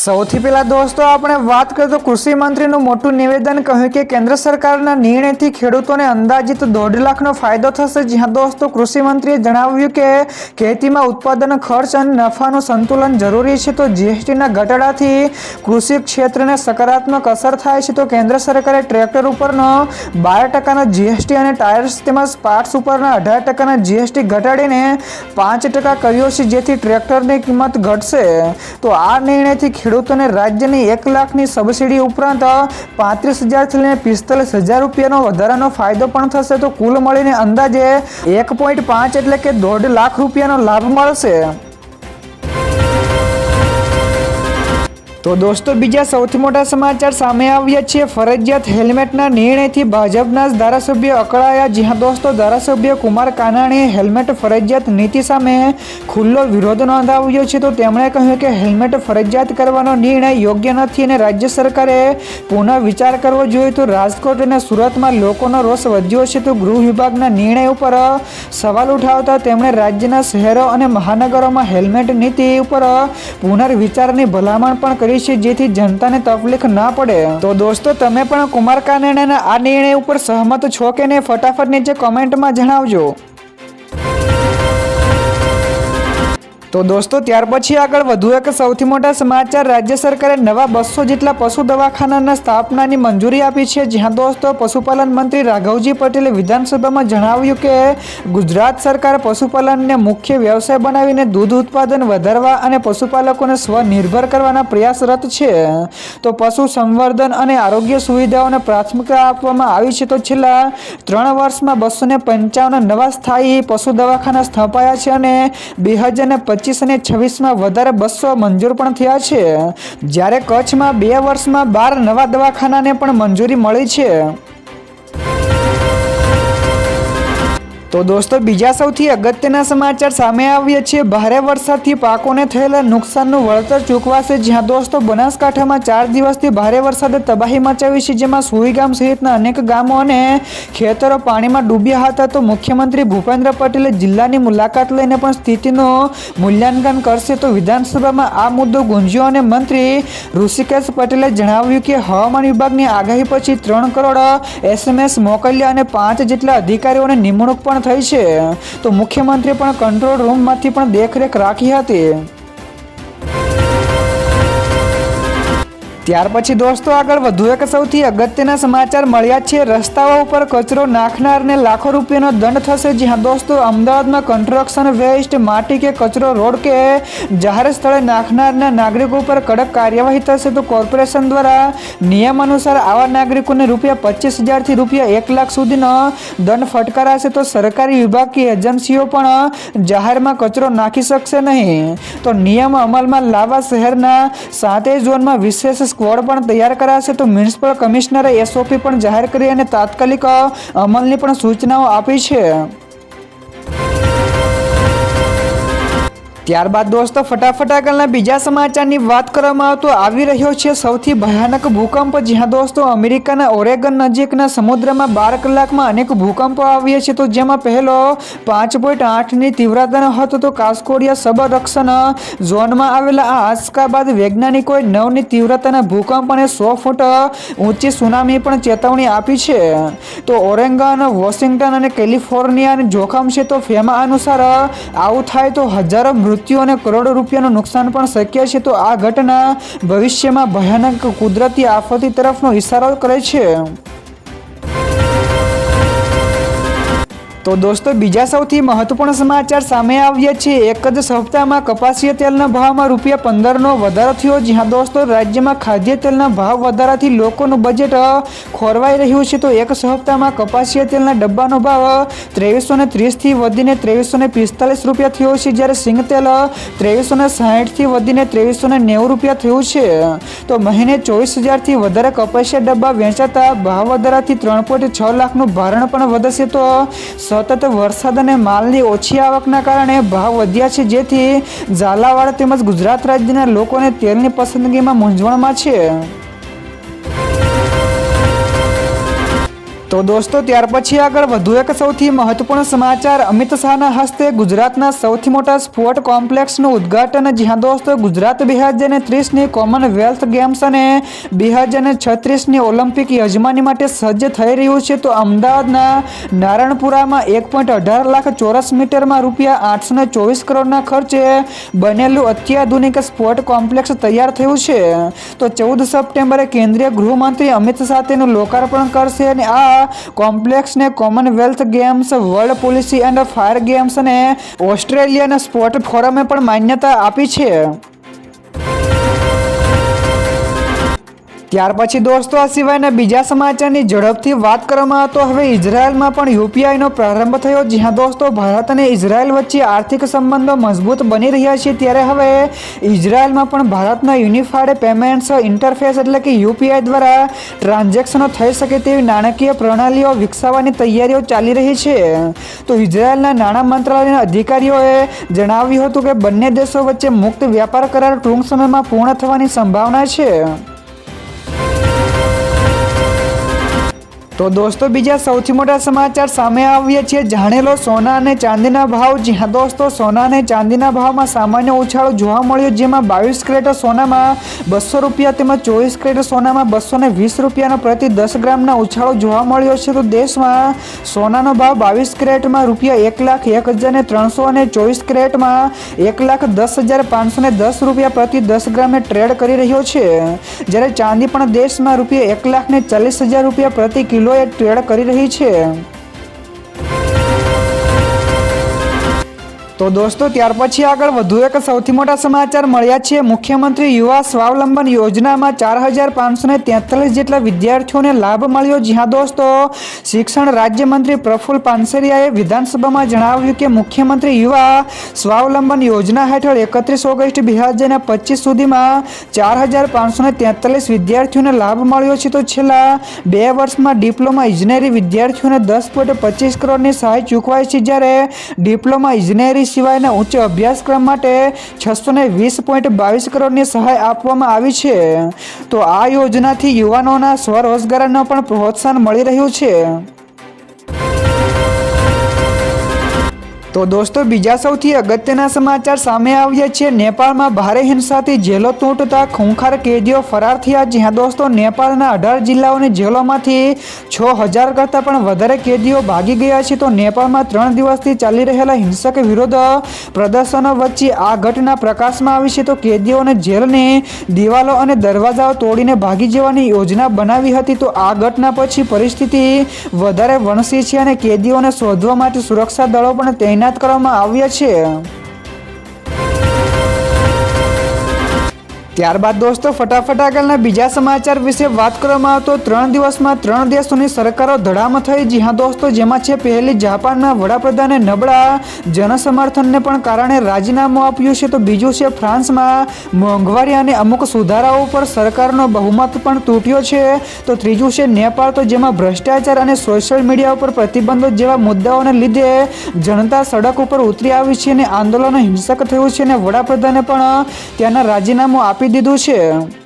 સૌથી પહેલા દોસ્તો, આપણે વાત કરીએ તો કૃષિ મંત્રીનું મોટું નિવેદન કહ્યું કે કેન્દ્ર સરકારના નિર્ણયથી ખેડૂતોને અંદાજિત દોઢ લાખનો ફાયદો થશે. જ્યાં દોસ્તો, કૃષિ મંત્રીએ જણાવ્યું કે ખેતીમાં ઉત્પાદન, ખર્ચ અને નફાનું સંતુલન જરૂરી છે. તો જીએસટીના ઘટાડાથી કૃષિ ક્ષેત્રને સકારાત્મક અસર થાય છે. તો કેન્દ્ર સરકારે ટ્રેક્ટર ઉપરનો બાર ટકાનો જીએસટી અને ટાયર્સ તેમજ પાર્ટ્સ ઉપરના અઢાર ટકાના જીએસટી ઘટાડીને પાંચ ટકા કર્યો છે. જેથી ટ્રેક્ટરની કિંમત ઘટશે. તો આ નિર્ણયથી ખેડૂતોને રાજ્યની એક લાખની સબસિડી ઉપરાંત પાંત્રીસ હજારથી લઈને પિસ્તાલીસ હજાર રૂપિયાનો વધારાનો ફાયદો પણ થશે. તો કુલ મળીને અંદાજે એક પોઈન્ટ પાંચ એટલે કે દોઢ લાખ રૂપિયાનો લાભ મળશે. તો દોસ્તો, બીજા સૌથી મોટા સમાચાર સામે આવ્યા છે. ફરજિયાત હેલ્મેટના નિર્ણયથી ભાજપના જ ધારાસભ્ય અકળાયા. જ્યાં દોસ્તો, ધારાસભ્ય કુમાર કાનાણીએ હેલ્મેટ ફરજિયાત નીતિ સામે ખુલ્લો વિરોધ નોંધાવ્યો છે. તો તેમણે કહ્યું કે હેલ્મેટ ફરજિયાત કરવાનો નિર્ણય યોગ્ય નથી અને રાજ્ય સરકારે પુનઃ વિચાર કરવો જોઈએ. તો રાજકોટ અને સુરતમાં લોકોનો રોષ વધ્યો છે. તો ગૃહ વિભાગના નિર્ણય ઉપર સવાલ ઉઠાવતા તેમણે રાજ્યના શહેરો અને મહાનગરોમાં હેલ્મેટ નીતિ ઉપર પુનર્વિચારની ભલામણ પણ કરી છે જેથી જનતાને તકલીફ ના પડે. તો દોસ્તો, તમે પણ કુમાર કાનાણાના આ નિર્ણય ઉપર સહમત છો કે નહીં, ફટાફટ નીચે કોમેન્ટમાં જણાવજો. તો દોસ્તો, ત્યાર પછી આગળ વધુ એક સૌથી મોટા સમાચાર. રાજ્ય સરકારે નવા બસો જેટલા પશુ દવાખાનાના સ્થાપનાની મંજૂરી આપી છે. જ્યાં દોસ્તો, પશુપાલન મંત્રી રાઘવજી પટેલે વિધાનસભામાં જણાવ્યું કે, ગુજરાત સરકાર પશુપાલનને મુખ્ય વ્યવસાય બનાવીને દૂધ ઉત્પાદન વધારવા અને પશુપાલકોને સ્વનિર્ભર કરવાના પ્રયાસરત છે. તો પશુ સંવર્ધન અને આરોગ્ય સુવિધાઓને પ્રાથમિકતા આપવામાં આવી છે. તો છેલ્લા ત્રણ વર્ષમાં બસો પંચાવન નવા સ્થાયી પશુ દવાખાના સ્થપાયા છે અને બે હજાર પચીસ અને છવ્વીસમાં વધારે બસો મંજૂર પણ થયા છે. જ્યારે કચ્છમાં બે વર્ષમાં બાર નવા દવાખાનાને પણ મંજૂરી મળી છે. તો દોસ્તો, બીજા સૌથી અગત્યના સમાચાર સામે આવ્યા છે. ભારે વરસાદથી પાકોને થયેલા નુકસાનનું વળતર ચૂકવાશે. જ્યાં દોસ્તો, બનાસકાંઠામાં ચાર દિવસથી ભારે વરસાદે તબાહી મચાવી છે. જેમાં સુઈ ગામ સહિતના અનેક ગામો અને ખેતરો પાણીમાં ડૂબ્યા હતા. તો મુખ્યમંત્રી ભૂપેન્દ્ર પટેલે જિલ્લાની મુલાકાત લઈને પણ સ્થિતિનું મૂલ્યાંકન કરશે. તો વિધાનસભામાં આ મુદ્દો ગુંજ્યો અને મંત્રી ઋષિકેશ પટેલે જણાવ્યું કે, હવામાન વિભાગની આગાહી પછી ત્રણ કરોડ એસએમએસ મોકલ્યા અને પાંચ જેટલા અધિકારીઓને નિમણૂક પણ થઈ છે. તો મુખ્યમંત્રી પણ કંટ્રોલ રૂમમાંથી પણ દેખરેખ રાખી હતી. ત્યાર પછી દોસ્તો આગળ વધુ એક સૌથી અગત્યના સમાચાર મળ્યા છે. રસ્તાઓ ઉપર કચરો નાખનારને લાખો રૂપિયાનો દંડ થશે. જ્યાં દોસ્તો અમદાવાદમાં કન્સ્ટ્રક્શન વેસ્ટ માટી કે કચરો રોડ કે જાહેર સ્થળે નાખનારના નાગરિકો ઉપર કડક કાર્યવાહી થશે તો કોર્પોરેશન દ્વારા નિયમ અનુસાર આવા નાગરિકોને રૂપિયા પચીસ હજારથી રૂપિયા એક લાખ સુધીનો દંડ ફટકારાશે તો સરકારી વિભાગીય એજન્સીઓ પણ જાહેરમાં કચરો નાખી શકશે નહીં. તો નિયમ અમલમાં લાવવા શહેરના સાતેય ઝોનમાં વિશેષ સ્ક્વોડ પણ તૈયાર કરાશે તો મ્યુનિસિપલ કમિશનરે એસઓપી પણ જાહેર કરી અને તાત્કાલિક અમલની પણ સૂચનાઓ આપી છે. ત્યારબાદ દોસ્તો, ફટાફટ આગળના બીજા સમાચારની વાત કરવામાં આવતો આવી રહ્યો છે. સૌથી ભયાનક ભૂકંપ, જ્યાં દોસ્તો, અમેરિકાના ઓરેગન નજીકના સમુદ્રમાં બાર કલાકમાં અનેક ભૂકંપો આવ્યા છે. તો જેમાં પહેલો પાંચ પોઈન્ટ આઠની તીવ્રતાનો હતો. તો કાસ્કોડિયા સબરક્ષણ ઝોનમાં આવેલા આ આંચકા બાદ વૈજ્ઞાનિકોએ નવની તીવ્રતાના ભૂકંપ અને સો ફૂટ ઊંચી સુનામી પણ ચેતવણી આપી છે. તો ઓરેંગન, વોશિંગ્ટન અને કેલિફોર્નિયાને જોખમ છે. તો ફેમા અનુસાર આવું થાય તો હજારો મૃત્યુ અને કરોડો રૂપિયાનું નુકસાન પણ શક્ય છે, તો આ ઘટના ભવિષ્યમાં ભયાનક કુદરતી આફતી તરફનો ઇશારો કરે છે. તો દોસ્તો, બીજા સૌથી મહત્વપૂર્ણ સમાચાર સામે આવ્યા છે. એક જ સપ્તાહમાં કપાસિયા તેલના ભાવમાં રૂપિયા પંદરનો વધારો થયો, જ્યાં દોસ્તો, રાજ્યમાં ખાદ્ય તેલના ભાવ વધારાથી લોકોનું બજેટ ખોરવાઈ રહ્યું છે. તો એક સપ્તાહમાં કપાસિયા તેલના ડબ્બાનો ભાવ ત્રેવીસો ને ત્રીસથી વધીને ત્રેવીસો ને પિસ્તાલીસ રૂપિયા થયો છે, જ્યારે સિંગ તેલ ત્રેવીસો ને સાહીઠથી વધીને ત્રેવીસો ને નેવું રૂપિયા થયું છે. તો મહિને ચોવીસ હજારથી વધારે કપાસિયા ડબ્બા વેચાતા ભાવ વધારાથી ત્રણ પોઈન્ટ છ લાખનું ભારણ પણ વધશે. તો સતત વરસાદ અને માલની ઓછી આવકના કારણે ભાવ વધ્યા છે. જેથી ઝાલાવાડ તેમજ ગુજરાત રાજ્યના લોકોને તેલની પસંદગીમાં મૂંઝવણમાં છે. તો દોસ્તો, ત્યાર પછી આગળ વધુ એક સૌથી મહત્વપૂર્ણ સમાચાર. અમિત શાહના હસ્તે ગુજરાતના સૌથી મોટા સ્પોર્ટ કોમ્પ્લેક્સનું ઉદ્ઘાટન. જ્યાં દોસ્તો, ગુજરાત બે હજાર ત્રીસની કોમનવેલ્થ ગેમ્સ અને બે હજાર છત્રીસની ઓલિમ્પિક યજમાની માટે સજ્જ થઈ રહ્યું છે. તો અમદાવાદના નારણપુરામાં એક પોઈન્ટ અઢાર લાખ ચોરસ મીટરમાં રૂપિયા આઠસો ચોવીસ કરોડના ખર્ચે બનેલું અત્યાધુનિક સ્પોર્ટ કોમ્પ્લેક્સ તૈયાર થયું છે. તો ચૌદ સપ્ટેમ્બરે કેન્દ્રીય ગૃહમંત્રી અમિત શાહ તેનું લોકાર્પણ કરશે અને આ કોમ્પ્લેક્સને Commonwealth games, world police and fire games અને ઓસ્ટ્રેલિયન સ્પોર્ટ ફોરમે પણ માન્યતા આપી છે. ત્યાર પછી દોસ્તો આ સિવાયના બીજા સમાચારની ઝડપથી વાત કરવામાં તો હવે ઇઝરાયલમાં પણ યુપીઆઈનો પ્રારંભ થયો, જ્યાં દોસ્તો ભારત અને ઇઝરાયલ વચ્ચે આર્થિક સંબંધો મજબૂત બની રહ્યા છે. ત્યારે હવે ઇઝરાયલમાં પણ ભારતના યુનિફાઈડ પેમેન્ટ્સ ઇન્ટરફેસ એટલે કે યુપીઆઈ દ્વારા ટ્રાન્ઝેક્શનો થઈ શકે તેવી નાણાકીય પ્રણાલીઓ વિકસાવવાની તૈયારીઓ ચાલી રહી છે. તો ઇઝરાયલના નાણાં મંત્રાલયના અધિકારીઓએ જણાવ્યું હતું કે બંને દેશો વચ્ચે મુક્ત વ્યાપાર કરાર ટૂંક સમયમાં પૂર્ણ થવાની સંભાવના છે. તો દોસ્તો, બીજા સૌથી મોટા સમાચાર સામે આવીએ છીએ. જાણેલો સોના અને ચાંદીના ભાવ. જ્યાં દોસ્તો, સોના અને ચાંદીના ભાવમાં સામાન્ય ઉછાળો જોવા મળ્યો. જેમાં બાવીસ ક્રેટ સોનામાં બસો રૂપિયા તેમજ ચોવીસ ક્રેટ સોનામાં બસો ને વીસ રૂપિયાનો પ્રતિ દસ ગ્રામના ઉછાળો જોવા મળ્યો છે. તો દેશમાં સોનાનો ભાવ બાવીસ ક્રેટમાં રૂપિયા એક લાખ એક હજાર ને ત્રણસો અને ચોવીસ ક્રેટમાં એક લાખ દસ હજાર પાંચસો ને દસ રૂપિયા પ્રતિ દસ ગ્રામે ટ્રેડ કરી રહ્યો છે. જ્યારે ચાંદી પણ દેશમાં રૂપિયા એક લાખ ને ચાલીસ હજાર રૂપિયા પ્રતિ કિલોએ ટ્રેડ કરી રહી છે. તો દોસ્તો, ત્યાર પછી આગળ વધુ એક સૌથી મોટા સમાચાર મળ્યા છે. મુખ્યમંત્રી યુવા સ્વાવલંબન યોજનામાં ચાર હજાર પાંચસો તેતાલીસ જેટલા વિદ્યાર્થીઓને લાભ મળ્યો. જ્યાં દોસ્તો, શિક્ષણ રાજ્યમંત્રી પ્રફુલ પાનસરિયાએ વિધાનસભામાં જણાવ્યું કે મુખ્યમંત્રી યુવા સ્વાવલંબન યોજના હેઠળ એકત્રીસ ઓગસ્ટ બે હજાર પચીસ સુધીમાં ચાર હજાર પાંચસો તેતાલીસ વિદ્યાર્થીઓને લાભ મળ્યો છે. તો છેલ્લા બે વર્ષમાં ડિપ્લોમા ઇજનેરી વિદ્યાર્થીઓને દસ પોઈન્ટ પચીસ કરોડની સહાય ચૂકવાય છે. જ્યારે ડિપ્લોમા ઇજનેરી સિવાયના ઉચ્ચ અભ્યાસક્રમ માટે છસો ને વીસ પોઈન્ટ બાવીસ કરોડની સહાય આપવામાં આવી છે. તો આ યોજનાથી યુવાનોના સ્વરોજગારનો પણ પ્રોત્સાહન મળી રહ્યું છે. તો દોસ્તો, બીજા સૌથી અગત્યના સમાચાર સામે આવ્યા છે. નેપાળમાં ભારે હિંસાથી જેલો તૂટતા ખૂંખાર કેદીઓ ફરાર થયા જ્યાં દોસ્તો, નેપાળના અઢાર જિલ્લાઓની જેલોમાંથી છ હજાર કરતાં પણ વધારે કેદીઓ ભાગી ગયા છે. તો નેપાળમાં ત્રણ દિવસથી ચાલી રહેલા હિંસક વિરોધ પ્રદર્શનો વચ્ચે આ ઘટના પ્રકાશમાં આવી છે. તો કેદીઓને જેલની દિવાલો અને દરવાજાઓ તોડીને ભાગી જવાની યોજના બનાવી હતી. તો આ ઘટના પછી પરિસ્થિતિ વધારે વણસી છે અને કેદીઓને શોધવા માટે સુરક્ષા દળો પણ તૈનાત કરવામાં આવ્યા છે. ત્યારબાદ દોસ્તો, ફટાફટ આગળના બીજા સમાચાર વિશે વાત કરવામાં આવતો ત્રણ દિવસમાં ત્રણ દેશોની સરકારો ધડામ થઈ. જી હા દોસ્તો, જેમાં છે પહેલી જાપાનના વડાપ્રધાને નબળા જનસમર્થનને પણ કારણે રાજીનામું આપ્યું છે. તો બીજું છે ફ્રાન્સમાં મોંઘવારી અને અમુક સુધારાઓ પર સરકારનો બહુમત પણ તૂટ્યો છે. તો ત્રીજું છે નેપાળ, તો જેમાં ભ્રષ્ટાચાર અને સોશિયલ મીડિયા ઉપર પ્રતિબંધો જેવા મુદ્દાઓને લીધે જનતા સડક ઉપર ઉતરી આવી છે અને આંદોલનો હિંસક થયું છે. અને વડાપ્રધાને પણ ત્યાંના રાજીનામું આપી દીધું છે.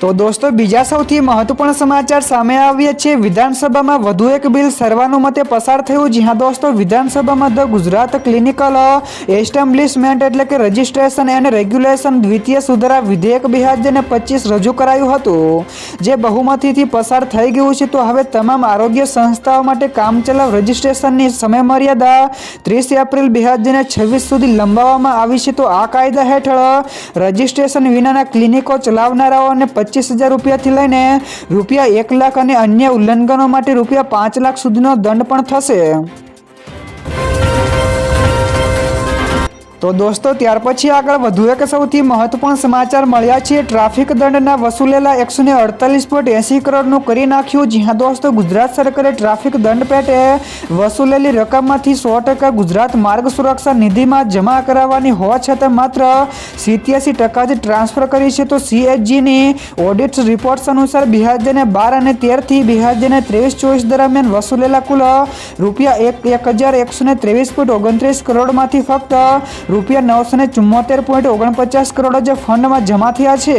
તો દોસ્તો, બીજા સૌથી મહત્વપૂર્ણ સમાચાર સામે આવ્યા છે. વિધાનસભામાં વધુ એક બિલ સર્વાનુમતે પસાર થયું, જ્યાં દોસ્તો, વિધાનસભામાં ધ ગુજરાત ક્લિનિકલ એસ્ટેબ્લિશમેન્ટ એટલે કે રજિસ્ટ્રેશન એન્ડ રેગ્યુલેશન દ્વિતીય સુધારા વિધેયક બે હજાર પચીસ રજૂ કરાયું હતું. જે બહુમતીથી પસાર થઈ ગયું છે, તો હવે તમામ આરોગ્ય સંસ્થાઓ માટે કામચલાઉ રજિસ્ટ્રેશનની સમયમર્યાદા ત્રીસ એપ્રિલ બે હજાર છવ્વીસ સુધી લંબાવવામાં આવી છે. તો આ કાયદા હેઠળ રજિસ્ટ્રેશન વિનાના ક્લિનિકો ચલાવનારાઓને પચીસ હજાર રૂપિયાથી લઈને રૂપિયા એક લાખ અને અન્ય ઉલ્લંઘનો માટે રૂપિયા પાંચ લાખ સુધીનો દંડ પણ થશે. તો દોસ્તો, ત્યાર પછી આગળ વધુ એક સૌથી મહત્વપૂર્ણ સમાચાર મળ્યા છે. ટ્રાફિક દંડના વસૂલેલા એકસો ને અડતાલીસ પોઈન્ટ એંસી કરોડનું કરી નાખ્યું. જ્યાં દોસ્તો, ગુજરાત સરકારે ટ્રાફિક દંડ પેટે વસૂલેલી રકમમાંથી સો ટકા ગુજરાત માર્ગ સુરક્ષા નિધિમાં જમા કરાવવાની હોવા છતાં માત્ર સિત્યાસી ટકા જ ટ્રાન્સફર કરી છે. તો સીએચજીની ઓડિટ રિપોર્ટ્સ અનુસાર બે હજાર બાર અને તેરથી બે હજાર ત્રેવીસ ચોવીસ દરમિયાન વસૂલેલા કુલ રૂપિયા એક એક હજાર એકસો ને ત્રેવીસ પોઈન્ટ ઓગણત્રીસ કરોડમાંથી ફક્ત રૂપિયા નવસો ને ચુમ્મોતેર પોઈન્ટ ઓગણપચાસ કરોડ જે ફંડમાં જમા થયા છે.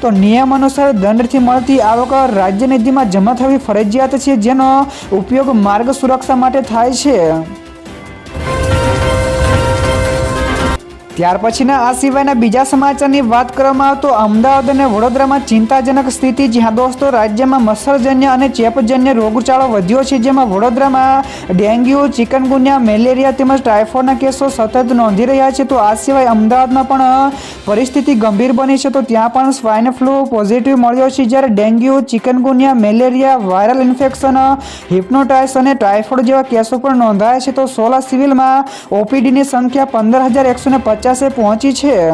તો નિયમ અનુસાર દંડથી મળતી આવક રાજ્ય નિધિમાં જમા થવી ફરજિયાત છે, જેનો ઉપયોગ માર્ગ સુરક્ષા માટે થાય છે. ત્યાર પછીના આ સિવાયના બીજા સમાચારની વાત કરવામાં આવે તો અમદાવાદ અને વડોદરામાં ચિંતાજનક સ્થિતિ, જ્યાં દોસ્તો રાજ્યમાં મચ્છરજન્ય અને ચેપજન્ય રોગચાળો વધ્યો છે, જેમાં વડોદરામાં ડેન્ગ્યુ, ચિકનગુન્યા, મેલેરિયા તેમજ ટાઇફોઇડના કેસો સતત નોંધી રહ્યા છે. તો આ સિવાય અમદાવાદમાં પણ પરિસ્થિતિ ગંભીર બની છે. તો ત્યાં પણ સ્વાઇન ફ્લૂ પોઝિટિવ મળ્યો છે, જ્યારે dengue, chikungunya, malaria, viral infection હિપ્નોટાઇસ અને ટાઇફોઇડ જેવા કેસો પણ નોંધાયા છે. તો સોલા સિવિલમાં ઓપીડીની સંખ્યા પંદર હજાર એકસો ને પચાસે પહોંચી છે.